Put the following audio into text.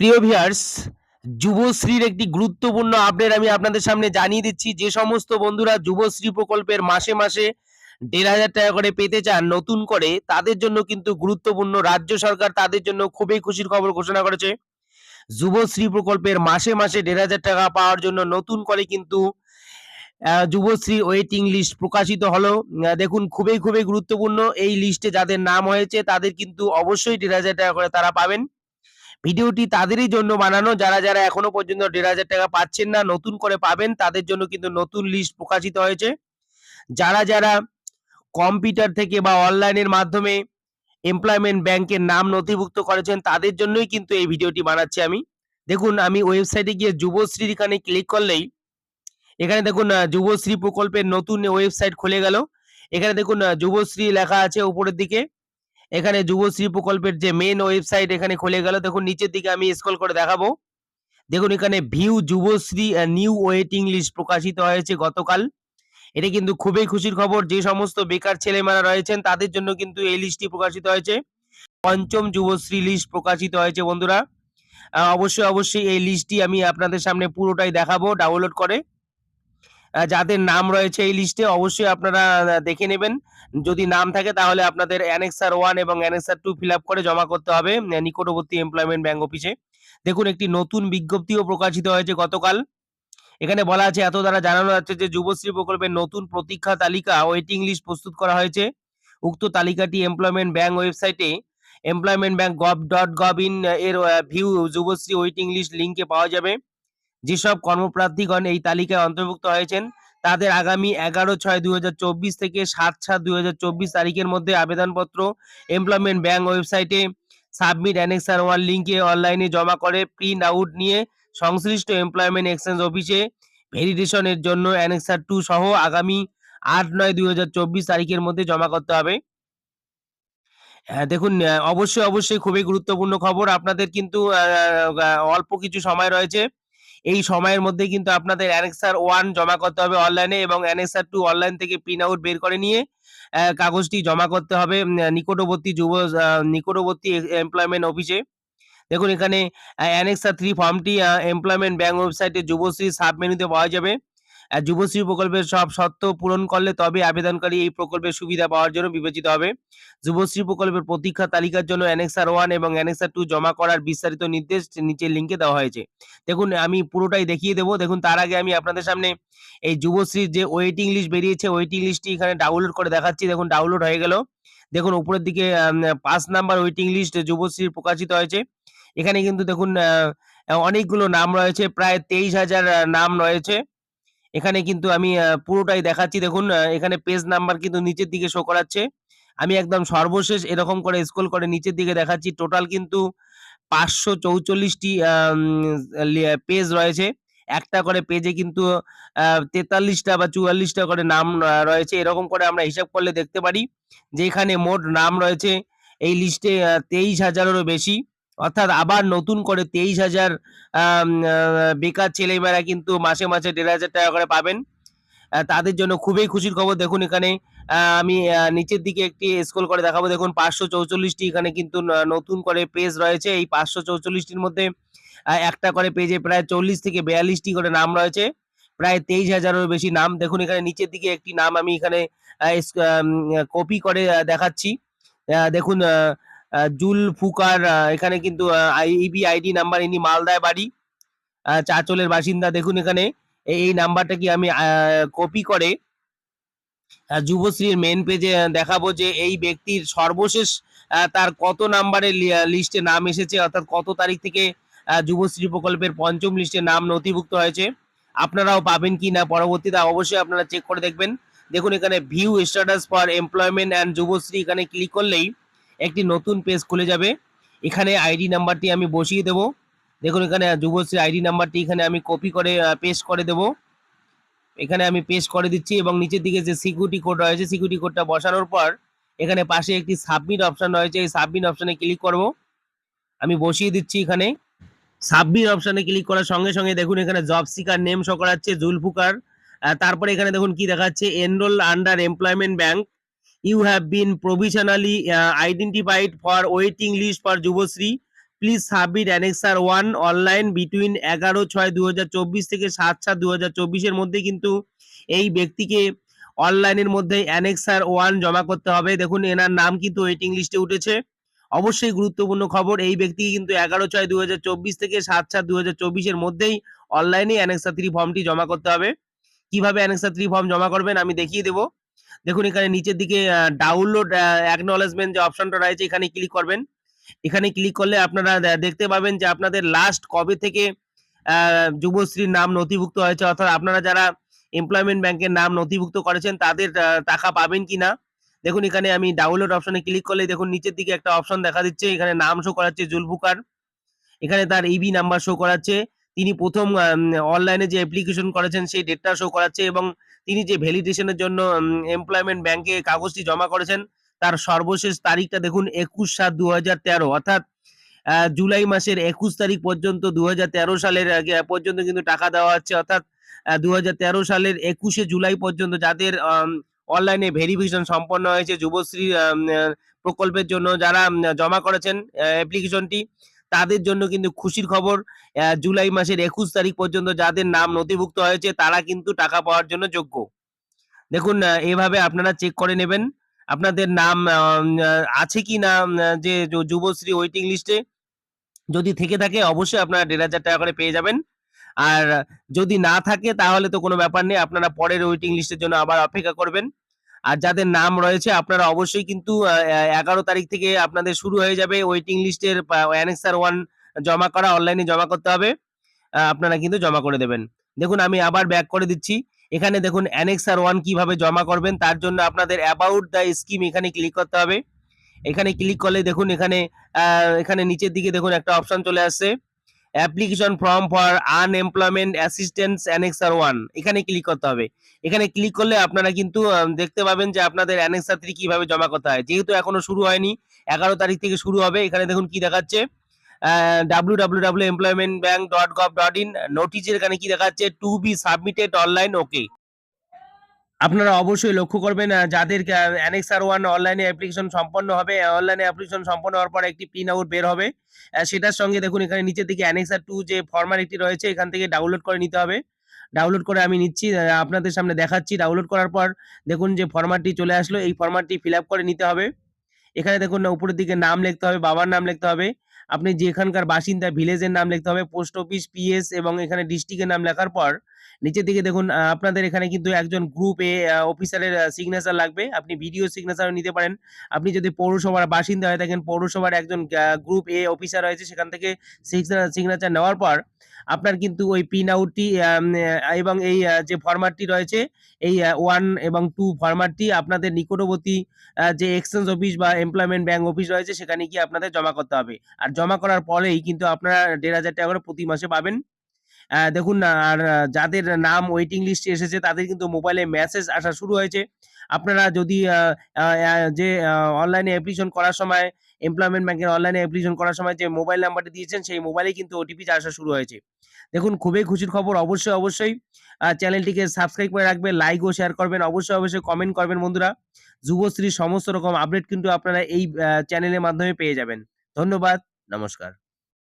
প্রিয় ভিউয়ার্স যুবশ্রীর একটি গুরুত্বপূর্ণ আপডেট আমি আপনাদের সামনে জানিয়ে দিচ্ছি। যে সমস্ত বন্ধুরা যুবশ্রী প্রকল্পের মাসে মাসে দেড় হাজার টাকা করে পেতে চান নতুন করে, তাদের জন্য কিন্তু গুরুত্বপূর্ণ রাজ্য সরকার তাদের জন্য খুবই খুশির খবর ঘোষণা করেছে। যুবশ্রী প্রকল্পের মাসে মাসে দেড় হাজার টাকা পাওয়ার জন্য নতুন করে কিন্তু যুবশ্রী ওয়েটিং লিস্ট প্রকাশিত হলো। দেখুন, খুবই খুবই গুরুত্বপূর্ণ। এই লিস্টে যাদের নাম হয়েছে, তাদের কিন্তু অবশ্যই দেড় হাজার টাকা করে তারা পাবেন। ভিডিওটি তাদেরই জন্য বানানো। যারা যারা এখনও পর্যন্ত দেড় হাজার টাকা পাচ্ছেন না, নতুন করে পাবেন, তাদের জন্য কিন্তু নতুন লিস্ট প্রকাশিত হয়েছে। যারা যারা কম্পিউটার থেকে বা অনলাইনের মাধ্যমে এমপ্লয়মেন্ট ব্যাংকের নাম নথিভুক্ত করেছেন, তাদের জন্যই কিন্তু এই ভিডিওটি বানাচ্ছি আমি। দেখুন, আমি ওয়েবসাইটে গিয়ে যুবশ্রীর এখানে ক্লিক করলেই, এখানে দেখুন যুবশ্রী প্রকল্পের নতুন ওয়েবসাইট খুলে গেল। এখানে দেখুন যুবশ্রী লেখা আছে উপরের দিকে। এখানে যুবশ্রী প্রকল্পের যে মেন ওয়েবসাইট এখানে খুলে গেল। দেখুন, নিচের দিকে আমি স্ক্রল করে দেখাবো। দেখুন, এখানে view Yuvashree new waiting list প্রকাশিত হয়েছে গতকাল। এটা কিন্তু খুবই খুশির খবর। যে সমস্ত বেকার ছেলেমেয়েরা রয়েছেন, তাদের জন্য কিন্তু এই লিস্টটি প্রকাশিত হয়েছে। পঞ্চম যুবশ্রী লিস্ট প্রকাশিত হয়েছে, বন্ধুরা। অবশ্যই অবশ্যই এই লিস্টটি আমি আপনাদের সামনে পুরোটাই দেখাবো ডাউনলোড করে। যাদের নাম রয়েছে এই লিস্টে অবশ্যই আপনারা দেখে নেবেন। যদি নাম থাকে, তাহলে আপনাদের অ্যানেক্সার ওয়ান এবং অ্যানেক্সার টু ফিল করে জমা করতে হবে নিকটবর্তী এমপ্লয়মেন্ট ব্যাংক অফিসে দেখুন, একটি নতুন বিজ্ঞপ্তিও প্রকাশিত হয়েছে গতকাল। এখানে বলা আছে, এত দ্বারা জানানো যাচ্ছে যে যুবশ্রী প্রকল্পের নতুন প্রতীক্ষা তালিকা ওয়েটিং লিস্ট প্রস্তুত করা হয়েছে। উক্ত তালিকাটি এমপ্লয়মেন্ট ব্যাংক ওয়েবসাইটে employment bank gov dot gov in এর ভিউ যুবশ্রী ওয়েটিং লিস্ট লিঙ্কে পাওয়া যাবে। যেসব কর্মপ্রার্থীগণ এই তালিকায় অন্তর্ভুক্ত হয়েছেন, তাদের আগামী এগারো ছয় দুই থেকে সাত সাত দুই তারিখের মধ্যে আবেদনপত্র এমপ্লয়মেন্ট ব্যাংক ওয়েবসাইটে সাবমিট অ্যানেক্সার ওয়ান লিঙ্কে অনলাইনে জমা করে প্রিন্ট আউট নিয়ে সংশ্লিষ্ট এমপ্লয়মেন্ট এক্সচেঞ্জ অফিসে ভেরিফিকেশনের জন্য অ্যানেক্সার টু সহ আগামী আট নয় দুই তারিখের মধ্যে জমা করতে হবে। হ্যাঁ দেখুন, অবশ্যই অবশ্যই খুবই গুরুত্বপূর্ণ খবর। আপনাদের কিন্তু অল্প কিছু সময় রয়েছে। এই সময়ের মধ্যে কিন্তু আপনাদের অ্যানেক্সার ওয়ান জমা করতে হবে অনলাইনে এবং অ্যানেক্সার টু অনলাইন থেকে প্রিন্ট আউট বের করে নিয়ে কাগজটি জমা করতে হবে নিকটবর্তী যুব নিকটবর্তী এমপ্লয়মেন্ট অফিসে দেখুন এখানে অ্যানেক্সার থ্রি ফর্মটি এমপ্লয়মেন্ট ব্যাংক ওয়েবসাইটে যুবশ্রী সাব মেনুতে পাওয়া যাবে। যুবশ্রী প্রকল্পের সব শর্ত পূরণ করলে তবে আবেদনকারী এই প্রকল্পের সুবিধা পাওয়ার জন্য বিবেচিত হবে। যুবশ্রী প্রকল্পের প্রতীক্ষা তালিকার জন্য অ্যানেক্সার ওয়ান এবং অ্যানেক্সার টু জমা করার বিস্তারিত নির্দেশ নিচের লিঙ্কে দেওয়া হয়েছে। দেখুন, আমি পুরোটাই দেখিয়ে দেবো। দেখুন, তার আগে আমি আপনাদের সামনে এই যুবশ্রীর যে ওয়েটিং লিস্ট বেরিয়েছে ওয়েটিং লিস্টটি এখানে ডাউনলোড করে দেখাচ্ছি। দেখুন ডাউনলোড হয়ে গেল। দেখুন, উপরের দিকে পাঁচ নাম্বার ওয়েটিং লিস্ট যুবশ্রীর প্রকাশিত হয়েছে। এখানে কিন্তু দেখুন অনেকগুলো নাম রয়েছে। প্রায় তেইশ হাজার নাম রয়েছে। এখানে কিন্তু আমি পুরোটাই দেখাচ্ছি। দেখুন এখানে পেজ নাম্বার কিন্তু নিচের দিকে শো করাচ্ছে। আমি একদম সর্বশেষ এরকম করে স্ক্রল করে নিচের দিকে দেখাচ্ছি। টোটাল কিন্তু পাঁচশো চৌচল্লিশটি পেজ রয়েছে। একটা করে পেজে কিন্তু তেতাল্লিশটা বা চুয়াল্লিশটা করে নাম রয়েছে। এরকম করে আমরা হিসাব করলে দেখতে পারি যে এখানে মোট নাম রয়েছে। এই লিস্টে তেইশ হাজারেরও বেশি। অর্থাৎ আবার নতুন করে তেইশ হাজার বেকার ছেলেমেয়েরা কিন্তু মাসে মাসে দেড় হাজার টাকা করে পাবেন। তাদের জন্য খুবই খুশির খবর। দেখুন এখানে আমি নিচের দিকে একটি স্ক্রল করে দেখাবো। দেখুন পাঁচশো চৌচল্লিশটি এখানে কিন্তু নতুন করে পেজ রয়েছে। এই পাঁচশো চৌচল্লিশটির মধ্যে একটা করে পেজে প্রায় চল্লিশ থেকে বিয়াল্লিশটি করে নাম রয়েছে। প্রায় তেইশ হাজারেরও বেশি নাম। দেখুন এখানে নিচের দিকে একটি নাম আমি এখানে কপি করে দেখাচ্ছি। দেখুন জুল, ফুকার এখানে কিন্তু ইবি আইডি নাম্বার, ইনি মালদায় বাড়ি। চাঁচলের বাসিন্দা, দেখুন এখানে। এই নাম্বারটা কি আমি কপি করে যুবশ্রীর মেন পেজে দেখাবো যে এই ব্যক্তির সর্বশেষ তার কত নাম্বারের লিস্টে নাম এসেছে, অর্থাৎ কত তারিখ থেকে যুবশ্রী প্রকল্পের পঞ্চম লিস্টে নাম নথিভুক্ত হয়েছে। আপনারাও পাবেন কি না পরবর্তীতে, অবশ্যই আপনারা চেক করে দেখবেন। দেখুন এখানে view status for employment and Yuvashree এখানে ক্লিক করলেই একটি নতুন পেজ খুলে যাবে। এখানে আইডি নাম্বারটি আমি বসিয়ে দেব। দেখুন এখানে যুবশ্রী আইডি নাম্বারটি এখানে আমি কপি করে পেস্ট করে দেবো। এখানে আমি পেস্ট করে দিচ্ছি এবং নিচের দিকে যে সিকিউরিটি কোড রয়েছে সিকিউরিটি কোডটা বসানোর পর এখানে পাশে একটি সাবমিট অপশন রয়েছে। এই সাবমিট অপশনে ক্লিক করব। আমি বসিয়ে দিচ্ছি এখানে। সাবমিট অপশনে ক্লিক করার সঙ্গে সঙ্গে দেখুন এখানে জব সিকার নেম শো করাচ্ছে, জুলফুকার। তারপরে এখানে দেখুন কি দেখাচ্ছে enrol under employment bank you have been provisionally identified for waiting list for Yuvashree please submit annexure one online between এগারো ছয় দু থেকে সাত সাত দু হাজার চব্বিশের মধ্যে কিন্তু এই ব্যক্তিকে অনলাইনের মধ্যে অ্যানেক্সার ওয়ান জমা করতে হবে। দেখুন, এনার নাম কিন্তু ওয়েটিং লিস্টে উঠেছে। অবশ্যই গুরুত্বপূর্ণ খবর, এই ব্যক্তিকে কিন্তু এগারো ছয় দু হাজার চব্বিশ থেকে সাত সাত দু হাজার চব্বিশের মধ্যেই অনলাইনে অ্যানেক্সা থ্রি ফর্মটি জমা করতে হবে। কীভাবে অ্যানেক্সা থ্রি ফর্ম জমা করবেন আমি দেখিয়ে দেবো। দেখুন, এখানে নিচের দিকে ডাউনলোড অ্যাকনলেজমেন্ট যে অপশনটা রয়েছে, এখানে ক্লিক করবেন। এখানে ক্লিক করলে আপনারা দেখতে পাবেন যে আপনাদের লাস্ট কবে থেকে যুবশ্রীর নাম নথিভুক্ত হয়েছে। অর্থাৎ আপনারা যারা এমপ্লয়মেন্ট ব্যাংকের নাম নথিভুক্ত করেছেন, তাদের টাকা পাবেন কিনা? দেখুন, এখানে আমি ডাউনলোড অপশনে ক্লিক করলে দেখুন, নিচের দিকে একটা অপশন দেখা দিচ্ছে। এখানে নাম শো করাচ্ছে জুলফুকার। এখানে তার ইবি নাম্বার শো করাচ্ছে। তিনি প্রথম অনলাইনে যে অ্যাপ্লিকেশন করেছেন, সেই ডেটটা শো করাচ্ছে এবং তিনি যে ভ্যালিডেশনের জন্য এমপ্লয়মেন্ট ব্যাংকে কাগজটি জমা করেছেন, তার সর্বশেষ তারিখটা দেখুন একুশ সাত দু অর্থাৎ জুলাই মাসের একুশ তারিখ পর্যন্ত দু হাজার তেরো সালের পর্যন্ত কিন্তু টাকা দেওয়া হচ্ছে, অর্থাৎ দু হাজার তেরো সালের একুশে জুলাই পর্যন্ত যাদের অনলাইনে ভেরিফিকেশন সম্পন্ন হয়েছে, যুবশ্রী প্রকল্পের জন্য যারা জমা করেছেন অ্যাপ্লিকেশনটি তাদের জন্য কিন্তু খুশির খবর জুলাই মাসের একুশ তারিখ পর্যন্ত যাদের নাম নথিভুক্ত হয়েছে, তারা কিন্তু টাকা পাওয়ার জন্য যোগ্য। দেখুন এভাবে আপনারা চেক করে নেবেন। আপনাদের নাম আছে কি না যে যুবশ্রী ওয়েটিং লিস্টে যদি থেকে থাকে, অবশ্যই আপনারা দেড় হাজার টাকা করে পেয়ে যাবেন। আর যদি না থাকে, তাহলে তো কোনো ব্যাপার নেই। আপনারা পরের ওয়েটিং লিস্টের জন্য আবার অপেক্ষা করবেন। আর যাদের নাম রয়েছে, আপনারা অবশ্যই কিন্তু এগারো তারিখ থেকে আপনাদের শুরু হয়ে যাবে ওয়েটিং লিস্টের অ্যানেক্সার ওয়ান জমা করা অনলাইনে জমা করতে হবে। আপনারা কিন্তু জমা করে দেবেন। দেখুন, আমি আবার ব্যাক করে দিচ্ছি। এখানে দেখুন অ্যানেক্সার ওয়ান কীভাবে জমা করবেন, তার জন্য আপনাদের অ্যাবাউট দ্য স্কিম এখানে ক্লিক করতে হবে। এখানে ক্লিক করলে দেখুন, এখানে এখানে নিচের দিকে দেখুন, একটা অপশন চলে আসছে। Application form for unemployment assistance annexure one এখানে ক্লিক করতে হবে। এখানে ক্লিক করলে আপনারা কিন্তু দেখতে পাবেন যে আপনাদের অ্যানেক্সার থ্রি কীভাবে জমা করতে হয়। যেহেতু এখনও শুরু হয়নি, এগারো তারিখ থেকে শুরু হবে। এখানে দেখুন কি দেখাচ্ছে। W W W employment bank dot gov dot in নোটিশের এখানে কি দেখাচ্ছে? To be submitted online okay আপনারা অবশ্যই লক্ষ্য করবেন যাদের অ্যানেক্সার ওয়ান অনলাইনে অ্যাপ্লিকেশন সম্পন্ন হবে অনলাইনে অ্যাপ্লিকেশন সম্পন্ন হওয়ার পর একটি পিন আউট বের হবে। সেটার সঙ্গে দেখুন, এখানে নিচের দিকে অ্যানেক্সার টু যে ফর্মালিটি রয়েছে, এখান থেকে ডাউনলোড করে নিতে হবে। ডাউনলোড করে আমি নিচ্ছি আপনাদের সামনে দেখাচ্ছি। ডাউনলোড করার পর দেখুন যে ফরম্যাটটি চলে আসলো, এই ফরম্যাটটি ফিল করে নিতে হবে। এখানে দেখুন না উপরের দিকে নাম লিখতে হবে, বাবার নাম লিখতে হবে। আপনি যেখানকার বাসিন্দা ভিলেজের নাম লিখতে হবে পোস্ট অফিস পিএস এবং এখানে ডিস্ট্রিক্টের নাম লেখার পর নিচের দিকে দেখুন আপনাদের এখানে কিন্তু একজন গ্রুপ এ অফিসারের সিগনেচার লাগবে। আপনি ভিডিও সিগনেচার নিতে পারেন। আপনি যদি পৌরসভার বাসিন্দা হয়ে থাকেন, পৌরসভার একজন গ্রুপ এ অফিসার রয়েছে, সেখান থেকে সিগনেচার নেওয়ার পর আপনার কিন্তু ওই পিন আউটটি এবং এই যে ফরম্যাটটি রয়েছে, এই ওয়ান এবং টু ফরম্যাটটি আপনাদের নিকটবর্তী যে এক্সচেঞ্জ অফিস বা এমপ্লয়মেন্ট ব্যাংক অফিস রয়েছে, সেখানে গিয়ে আপনাদের জমা করতে হবে। আর জমা করার পরেই কিন্তু আপনারা দেড় হাজার টাকা করে প্রতি মাসে পাবেন। দেখুন আর যাদের নাম ওয়েটিং লিস্টে এসেছে, তাদের কিন্তু মোবাইলে মেসেজ আসা শুরু হয়েছে। আপনারা যদি যে অনলাইনে অ্যাপ্লিকেশন করার সময় এমপ্লয়মেন্ট ব্যাংকের অনলাইনে অ্যাপ্লিকেশন করার সময় যে মোবাইল নাম্বারটি দিয়েছেন, সেই মোবাইলে কিন্তু ওটিপি আসা শুরু হয়েছে। দেখুন, খুবই খুশির খবর, অবশ্যই অবশ্যই চ্যানেলটিকে সাবস্ক্রাইব করে রাখবেন লাইক ও শেয়ার করবেন, অবশ্যই অবশ্যই কমেন্ট করবেন বন্ধুরা। যুবশ্রীর সমস্ত রকম আপডেট কিন্তু আপনারা এই চ্যানেলের মাধ্যমে পেয়ে যাবেন। ধন্যবাদ, নমস্কার।